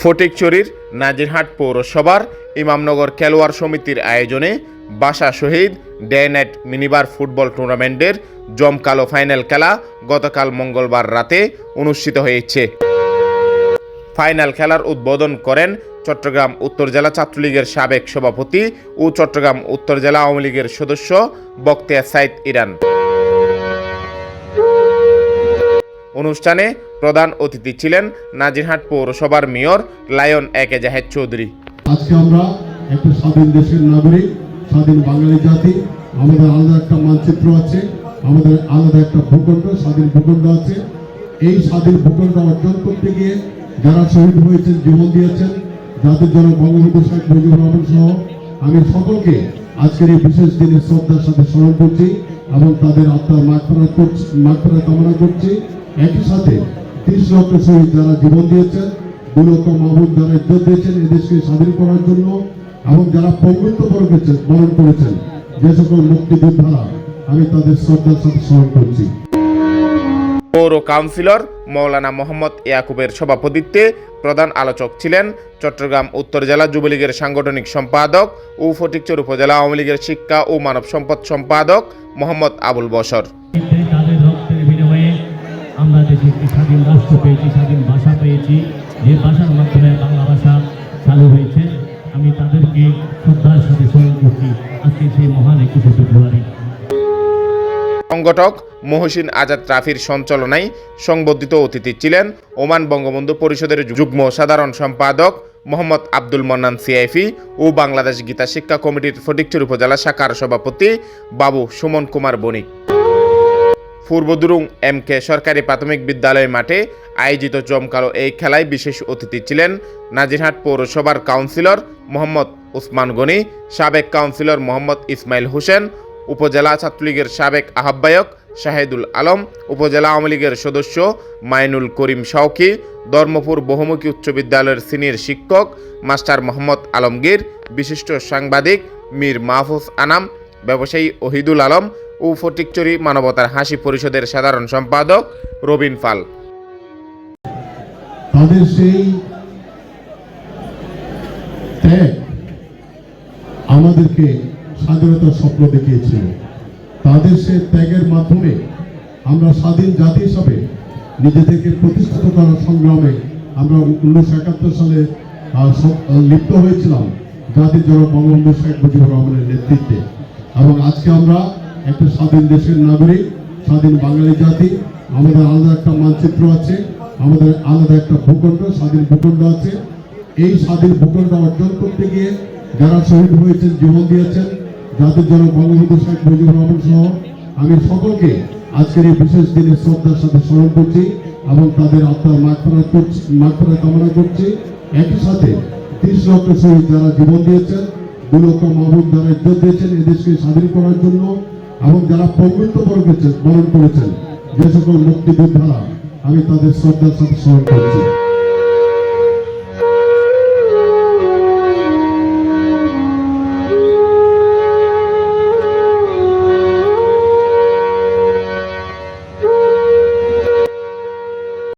ফটিকচুরির নাজিরহাট পৌরসভার ইমামনগর খেলোয়াড় সমিতির আয়োজনে বাসা Shahid day night minibar football টুর্নামেন্টের জমকালো ফাইনাল খেলা গতকাল মঙ্গলবার রাতে অনুষ্ঠিত হয়েছে। ফাইনাল খেলার উদ্বোধন করেন চট্টগ্রাম উত্তর জেলা ছাত্রলীগের সাবেক সভাপতি ও চট্টগ্রাম উত্তর জেলা আওয়ামী লীগের সদস্য বক্তিয়া সাইদ ইরান। অনুষ্ঠানে প্রধান অতিথি ছিলেন নাজিরহাট পৌরসভার মেয়র লায়ন একে জাহেদ চৌধুরী। আজকে আমরা একটা স্বাধীন দেশের নাগরিক, স্বাধীন বাঙালি জাতি, আমাদের আলাদা একটা মানচিত্র আছে, আমাদের আলাদা একটা ভূখণ্ড, স্বাধীন ভূখণ্ড আছে। এই স্বাধীন ভূখণ্ড অর্জন করতে গিয়ে যারা শহীদ হয়েছেন, জীবন দিয়েছেন, যাদের জন্য বঙ্গবন্ধু শেখ মুজিবুর রহমান সহ আমি সকলকে আজকের এই বিশেষ দিনে শ্রদ্ধার সাথে স্মরণ করছি এবং তাদের আত্মার করছি মাগফিরাত কামনা করছি। একই সাথে ত্রিশ লক্ষ শহীদ যারা জীবন দিয়েছেন দু লক্ষ যারা ইজ্জত দিয়েছেন এদেশকে স্বাধীন করার জন্য এবং যারা পঙ্গুত্ব করেছেন, বরণ করেছেন, যে সকল মুক্তিযোদ্ধারা, আমি তাদের শ্রদ্ধার সাথে স্মরণ করছি। পৌর কাউন্সিলর মৌলানা মোহাম্মদ ইয়াকুবের সভাপতিত্বে প্রধান আলোচক ছিলেন চট্টগ্রাম উত্তর জেলা যুবলীগের সাংগঠনিক সম্পাদক, ও ফটিকচর উপজেলা আওয়ামী লীগের শিক্ষা ও মানব সম্পদ সম্পাদক মোহাম্মদ আবুল বসর স্বাধীন রাষ্ট্র পেয়েছি, স্বাধীন ভাষা পেয়েছি, যে ভাষার মাধ্যমে বাংলা ভাষা চালু হয়েছে, আমি তাদেরকে শ্রদ্ধার সাথে স্মরণ করছি। আজকে সেই মহান একুশে ফেব্রুয়ারি। সংগঠক মহসিন আজাদ রাফির সঞ্চালনায় সংবর্ধিত অতিথি ছিলেন ওমান বঙ্গবন্ধু পরিষদের যুগ্ম সাধারণ সম্পাদক মোহাম্মদ আব্দুল মন্নান সিআইফি ও বাংলাদেশ গীতা শিক্ষা কমিটির ফটিকচুর উপজেলা শাখার সভাপতি বাবু সুমন কুমার বণিক। পূর্বদুরুং এম কে সরকারি প্রাথমিক বিদ্যালয় মাঠে আয়োজিত জমকালো এই খেলায় বিশেষ অতিথি ছিলেন নাজিরহাট পৌরসভার কাউন্সিলর মোহাম্মদ উসমান গনি, সাবেক কাউন্সিলর মোহাম্মদ ইসমাইল হোসেন, উপজেলা ছাত্রলীগের সাবেক আহ্বায়ক শাহেদুল আলম, উপজেলা আওয়ামী লীগের সদস্য মাইনুল করিম শাওকি, ধর্মপুর বহুমুখী উচ্চ বিদ্যালয়ের সিনিয়র শিক্ষক মাস্টার মোহাম্মদ আলমগীর, বিশিষ্ট সাংবাদিক মীর মাহফুজ আনাম, ব্যবসায়ী ওহিদুল আলম ও ফটিকচুরি মানবতার হাসি পরিষদের সাধারণ সম্পাদক রবিন পাল। তাদের সেই আমাদেরকে স্বাধীনতার স্বপ্ন দেখিয়েছিল। তাদের সেই ত্যাগের মাধ্যমে আমরা স্বাধীন জাতি হিসাবে নিজেদেরকে প্রতিষ্ঠিত করার সংগ্রামে আমরা উনিশশো একাত্তর সালে লিপ্ত হয়েছিলাম জাতির জনক বঙ্গবন্ধু শেখ মুজিবুর রহমানের নেতৃত্বে। এবং আজকে আমরা একটা স্বাধীন দেশের নাগরিক, স্বাধীন বাঙালি জাতি, আমাদের আলাদা একটা মানচিত্র আছে, আমাদের আলাদা একটা ভূখণ্ড, স্বাধীন ভূখণ্ড আছে। এই স্বাধীন ভূখণ্ড অর্জন করতে গিয়ে যারা শহীদ হয়েছেন, জীবন দিয়েছেন, যাদের জন্য বঙ্গবন্ধু শেখ মুজিবুর রহমান সহ আমি সকলকে আজকের এই বিশেষ দিনে শ্রদ্ধার সাথে স্মরণ করছি এবং তাদের আত্মার মাগফিরাত করছি মাগফিরাত কামনা করছি। একই সাথে ত্রিশ লক্ষ শহীদ যারা জীবন দিয়েছেন দু লক্ষ মাহবুব যারা ইজ্জত দিয়েছেন এদেশকে স্বাধীন করার জন্য এবং যারা পঙ্গুত্ব বরণ বরণ করেছেন, যে সকল মুক্তিযোদ্ধারা, আমি তাদের শ্রদ্ধার সাথে স্মরণ করছি।